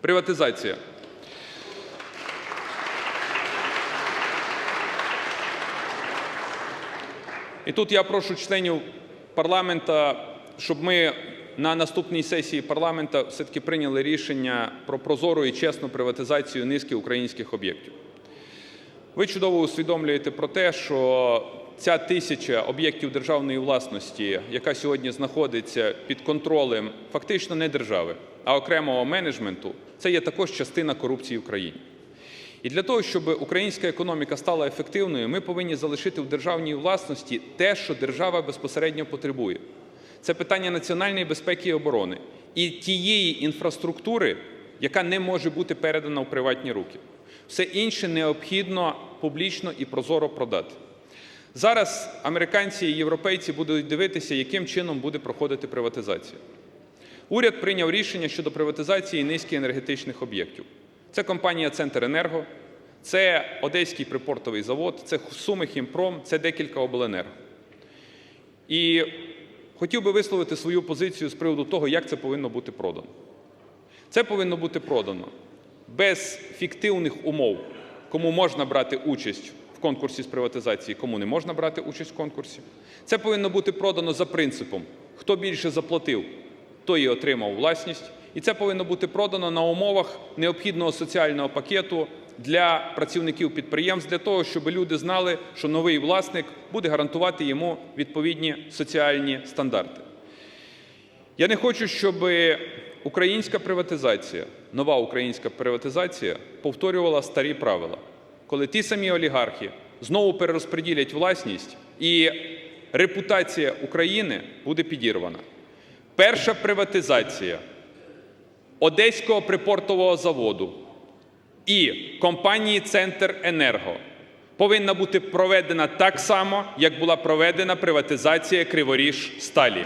Приватизація. І тут я прошу членів парламента, щоб ми на наступній сесії парламента все-таки прийняли рішення про прозору і чесну приватизацію низки українських об'єктів. Ви чудово усвідомлюєте про те, що ця тисяча об'єктів державної власності, яка сьогодні знаходиться під контролем фактично не держави, а окремого менеджменту, це є також частина корупції в країні. І для того, щоб українська економіка стала ефективною, ми повинні залишити в державній власності те, що держава безпосередньо потребує. Це питання національної безпеки і оборони і тієї інфраструктури, яка не може бути передана в приватні руки. Все інше необхідно публічно і прозоро продати. Зараз американці і європейці будуть дивитися, яким чином буде проходити приватизація. Уряд прийняв рішення щодо приватизації низки енергетичних об'єктів. Це компанія «Центренерго», це Одеський припортовий завод, це Суми Хімпром, це декілька обленерго. І хотів би висловити свою позицію з приводу того, як це повинно бути продано. Це повинно бути продано без фіктивних умов, кому можна брати участь конкурсі з приватизації, кому не можна брати участь в конкурсі. Це повинно бути продано за принципом: хто більше заплатив, той і отримав власність. І це повинно бути продано на умовах необхідного соціального пакету для працівників підприємств, для того, щоб люди знали, що новий власник буде гарантувати йому відповідні соціальні стандарти. Я не хочу, щоб українська приватизація, нова українська приватизація повторювала старі правила, коли ті самі олігархи знову перерозподілять власність і репутація України буде підірвана. Перша приватизація Одеського припортового заводу і компанії «Центренерго» повинна бути проведена так само, як була проведена приватизація Криворіж сталі.